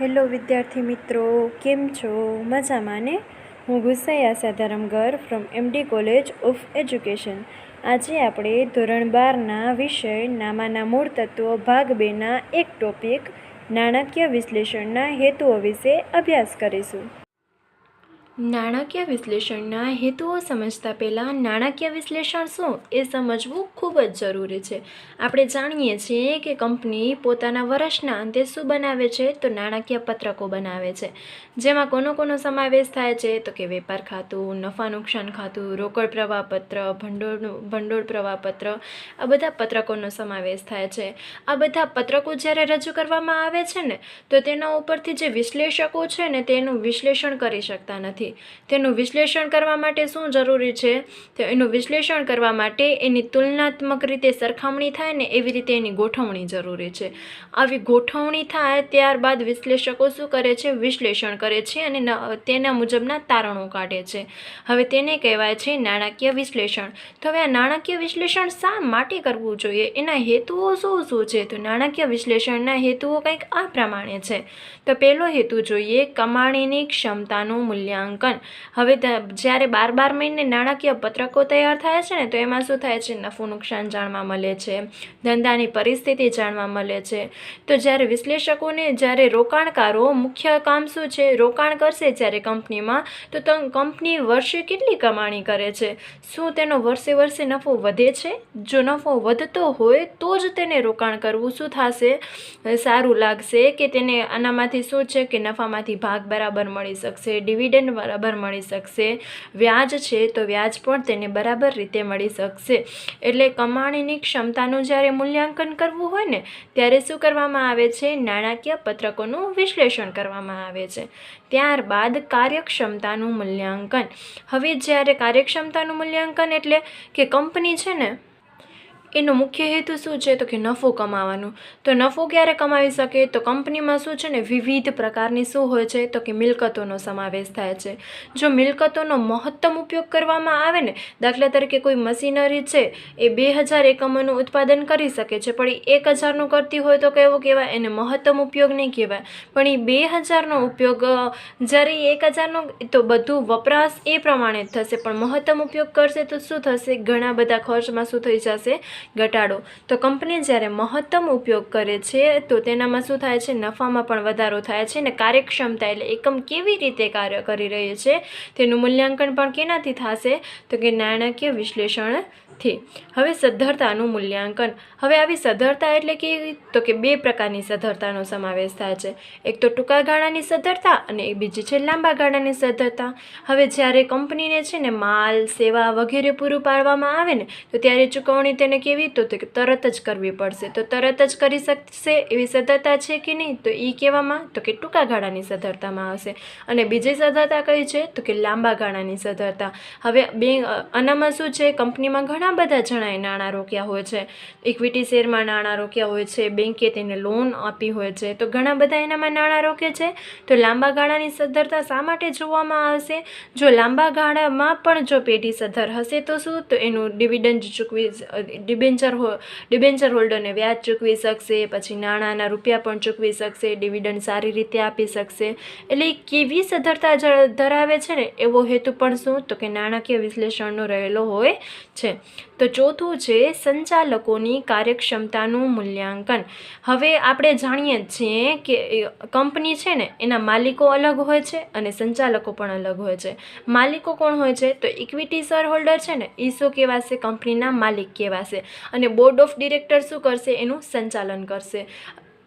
Hello વિદ્યાર્થી મિત્રો, કેમ છો? મજામાં ને? હું Gusai Dharamgar from MD college of education. આજે આપણે ધોરણ બારના વિષય નામાના મૂળ તત્વો ભાગ બેના એક ટોપિક નાણાકીય વિશ્લેષણના હેતુઓ વિશે અભ્યાસ કરીશું. નાણાકીય વિશ્લેષણના હેતુઓ સમજતા પહેલાં નાણાકીય વિશ્લેષણ શું એ સમજવું ખૂબ જ જરૂરી છે. આપણે જાણીએ છીએ કે કંપની પોતાના વર્ષના અંતે શું બનાવે છે તો નાણાકીય પત્રકો બનાવે છે. જેમાં કોનો કોનો સમાવેશ થાય છે તો કે વેપાર ખાતું, નફા નુકસાન ખાતું, રોકડ પ્રવાહપત્ર ભંડોળનું ભંડોળ પ્રવાહપત્ર આ બધા પત્રકોનો સમાવેશ થાય છે. આ બધા પત્રકો જ્યારે રજૂ કરવામાં આવે છે ને, તો તેના ઉપરથી જે વિશ્લેષકો છે ને તેનું વિશ્લેષણ કરી શકતા નથી. તેનું વિશ્લેષણ કરવા માટે શું જરૂરી છે? તો એનું વિશ્લેષણ કરવા માટે એની તુલનાત્મક રીતે સરખામણી થાય ને એવી રીતે એની ગોઠવણી જરૂરી છે. આવી ગોઠવણી થાય ત્યારબાદ વિશ્લેષકો શું કરે છે? વિશ્લેષણ કરે છે અને તેના મુજબના તારણો કાઢે છે. હવે તેને કહેવાય છે નાણાકીય વિશ્લેષણ. તો હવે આ નાણાકીય વિશ્લેષણ શા માટે કરવું જોઈએ? એના હેતુઓ શું શું છે? તો નાણાકીય વિશ્લેષણના હેતુઓ કંઈક આ પ્રમાણે છે. તો પહેલો હેતુ જોઈએ કમાણીની ક્ષમતાનું મૂલ્યાંકન. હવે ત- જ્યારે બાર બાર મહિને નાણાકીય પત્રકો તૈયાર થાય છે ને, તો એમાં શું થાય છે? નફો નુકસાન જાણવા મળે છે, ધંધાની પરિસ્થિતિ જાણવા મળે છે. તો જ્યારે વિશ્લેષકોને, જ્યારે રોકાણકારો, મુખ્ય કામ શું છે? રોકાણ કરશે જ્યારે કંપનીમાં ત, કંપની વર્ષે કેટલી કમાણી કરે છે? શું તેનો વર્ષે વર્ષે નફો વધે છે? જો નફો વધતો હોય, તો જ તેને રોકાણ કરવું શું થશે? સારું લાગશે કે તેને આનામાંથી શું છે કે નફામાંથી ભાગ બરાબર મળી શકશે? ડિવિડન્ડ બરાબર મળી શકશે. વ્યાજ છે તો વ્યાજ પણ તેને બરાબર રીતે મળી શકશે. એટલે કમાણીની ક્ષમતાનું જ્યારે મૂલ્યાંકન કરવું હોય ને, ત્યારે શું કરવામાં આવે છે? નાણાકીય પત્રકોનું વિશ્લેષણ કરવામાં આવે છે. ત્યારબાદ કાર્યક્ષમતાનું મૂલ્યાંકન. હવે જ્યારે કાર્યક્ષમતાનું મૂલ્યાંકન એટલે કે કંપની છે ને એનો મુખ્ય હેતુ શું છે? તો કે નફો કમાવાનું. તો નફો ક્યારે કમાવી શકે? તો કંપનીમાં શું છે ને, વિવિધ પ્રકારની શું હોય છે? તો કે મિલકતોનો સમાવેશ થાય છે. જો મિલકતોનો મહત્તમ ઉપયોગ કરવામાં આવે ને, દાખલા તરીકે કોઈ મશીનરી છે, એ બે હજાર એકમોનું ઉત્પાદન કરી શકે છે, પણ એ એક હજારનું કરતી હોય તો કેવો કહેવાય? એને મહત્તમ ઉપયોગ નહીં કહેવાય. પણ એ બે હજારનો ઉપયોગ જ્યારે એ એક હજારનો, તો બધું વપરાશ એ પ્રમાણે થશે. પણ મહત્તમ ઉપયોગ કરશે તો શું થશે? ઘણા બધા ખર્ચમાં શું થઈ જશે? ઘટાડો. તો કંપની જ્યારે મહત્તમ ઉપયોગ કરે છે, તો તેનામાં શું થાય છે? નફામાં પણ વધારો થાય છે અને કાર્યક્ષમતા એટલે એકમ કેવી રીતે કાર્ય કરી રહી છે? તેનું મૂલ્યાંકન પણ કેનાથી થશે? તો કે નાણાકીય વિશ્લેષણથી હવે સદ્ધરતાનું મૂલ્યાંકન. હવે આવી સદ્ધરતા એટલે કેવી તો કે બે પ્રકારની સદ્ધરતાનો સમાવેશ થાય છે. એક તો ટૂંકા ગાળાની સદ્ધરતા અને બીજી છે લાંબા ગાળાની સદ્ધરતા. હવે જ્યારે કંપનીને છે ને માલ, સેવા વગેરે પૂરું પાડવામાં આવે ને, તો ત્યારે ચૂકવણી તેને કેવી? તો કે તરત જ કરવી પડશે. તો તરત જ કરી શકશે એવી સદ્ધરતા છે કે નહીં? તો એ કહેવામાં, તો કે ટૂંકા ગાળાની સદ્ધરતામાં આવશે. અને બીજી સદ્ધરતા કઈ છે? તો કે લાંબા ગાળાની સદ્ધરતા. હવે બે આનામાં શું છે? કંપનીમાં ઘણા બધા જણાએ નાણાં રોક્યા હોય છે. ઇક્વિટી શેરમાં નાણાં રોક્યા હોય છે, બેંકે તેને લોન આપી હોય છે. તો ઘણા બધા એનામાં નાણાં રોકે છે. તો લાંબા ગાળાની સદ્ધરતા શા માટે જોવામાં આવશે? જો લાંબા ગાળામાં પણ જો પેઢી સદ્ધર હશે તો શું? તો એનું ડિવિડન્ડ ચૂકવી ડિબેન્ચર ડિબેન્ચર હોલ્ડરને વ્યાજ ચૂકવી શકશે, પછી નાણાંના રૂપિયા પણ ચૂકવી શકશે ડિવિડન્ડ સારી રીતે આપી શકશે. એટલે કેવી સદ્ધરતા ધરાવે છે ને? એવો હેતુ પણ શું? તો કે નાણાકીય વિશ્લેષણનો રહેલો હોય છે. તો ચોથું છે સંચાલકોની કાર્યક્ષમતાનું મૂલ્યાંકન. હવે આપણે જાણીએ છીએ કે કંપની છે ને, એના માલિકો અલગ હોય છે અને સંચાલકો પણ અલગ હોય છે. માલિકો કોણ હોય છે? તો ઇક્વિટી શેર હોલ્ડર છે ને એ શું કહેવાશે? કંપનીના માલિક કહેવાશે. અને બોર્ડ ઓફ ડિરેક્ટર શું કરશે? એનું સંચાલન કરશે.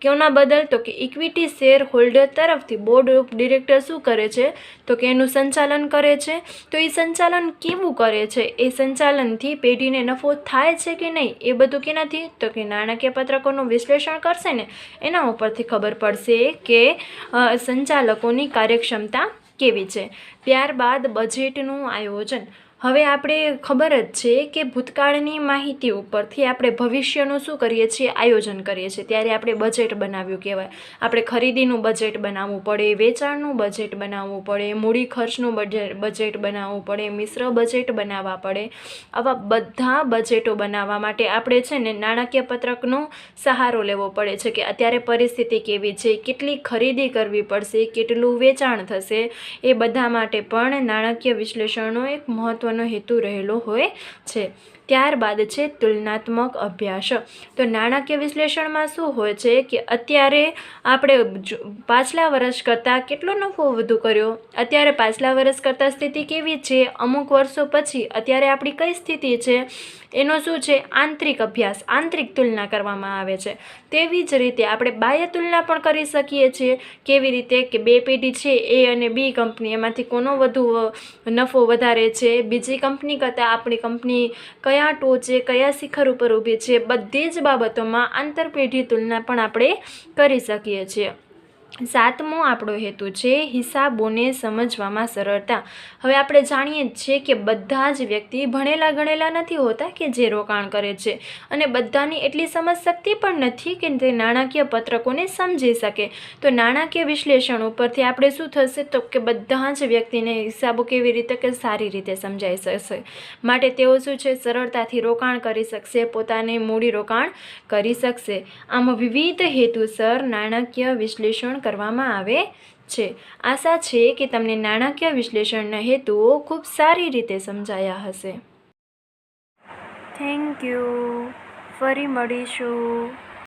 કોના બદલ તો કે ઇક્વિટી શેર હોલ્ડર તરફથી બોર્ડ ઓફ ડિરેક્ટર શું કરે છે? તો કે એનું સંચાલન કરે છે. તો એ સંચાલન કેવું કરે છે? એ સંચાલનથી પેઢીને નફો થાય છે કે નહીં? એ બધું કેનાથી? તો કે નાણાકીય પત્રકોનું વિશ્લેષણ કરશે ને? એના ઉપરથી ખબર પડશે કે સંચાલકોની કાર્યક્ષમતા કેવી છે. ત્યારબાદ બજેટનું આયોજન. હવે આપણે ખબર જ છે કે ભૂતકાળની માહિતી ઉપરથી આપણે ભવિષ્યનું શું કરીએ છીએ, આયોજન કરીએ છીએ. ત્યારે આપણે બજેટ બનાવ્યું કહેવાય. આપણે ખરીદીનું બજેટ બનાવવું પડે, વેચાણનું બજેટ બનાવવું પડે, મૂડી ખર્ચનું બજેટ બજેટ બનાવવું પડે, મિશ્ર બજેટ બનાવવા પડે. આવા બધા બજેટો બનાવવા માટે આપણે છે ને નાણાકીય પત્રકનો સહારો લેવો પડે છે કે અત્યારે પરિસ્થિતિ કેવી છે, કેટલી ખરીદી કરવી પડશે, કેટલું વેચાણ થશે. એ બધા માટે પણ નાણાકીય વિશ્લેષણનો એક મહત્ત્વનો હેતુ રહેલો હોય છે. ત્યારબાદ છે તુલનાત્મક અભ્યાસ. તો નાણાકીય વિશ્લેષણમાં શું હોય છે કે અત્યારે આપણે પાછલા વર્ષ કરતાં કેટલો નફો વધુ કર્યો? અત્યારે પાછલા વર્ષ કરતાં સ્થિતિ કેવી છે? અમુક વર્ષો પછી અત્યારે આપણી કઈ સ્થિતિ છે? એનો શું છે? આંતરિક અભ્યાસ, આંતરિક તુલના કરવામાં આવે છે. તેવી જ રીતે આપણે બાહ્ય તુલના પણ કરી શકીએ છીએ. કેવી રીતે? કે બે પેઢી છે, એ અને બી કંપની, એમાંથી કોનો વધુ નફો વધારે છે? બીજી કંપની કરતાં આપણી કંપની કયા ટોચે, કયા શિખર ઉપર ઊભી છે, બધી જ બાબતોમાં આંતરપેઢી તુલના પણ આપણે કરી શકીએ છીએ. સાતમો આપણો હેતુ છે હિસાબોને સમજવામાં સરળતા. હવે આપણે જાણીએ છીએ કે બધા જ વ્યક્તિ ભણેલા ગણેલા નથી હોતા કે જે રોકાણ કરે છે. અને બધાની એટલી સમજ શક્તિ પણ નથી કે તે નાણાકીય પત્રકોને સમજી શકે. તો નાણાકીય વિશ્લેષણ ઉપરથી આપણે શું થશે? તો કે બધા જ વ્યક્તિને હિસાબો કેવી રીતે કે સારી રીતે સમજાઈ શકશે? માટે તેઓ શું છે? સરળતાથી રોકાણ કરી શકશે, પોતાને મૂડી રોકાણ કરી શકશે. આમ વિવિધ હેતુસર નાણાકીય વિશ્લેષણ કરવામાં આવે છે. આશા છે કે તમને નાણાકીય વિશ્લેષણના હેતુઓ ખૂબ સારી રીતે સમજાયા હશે. Thank you. ફરી મળીશું.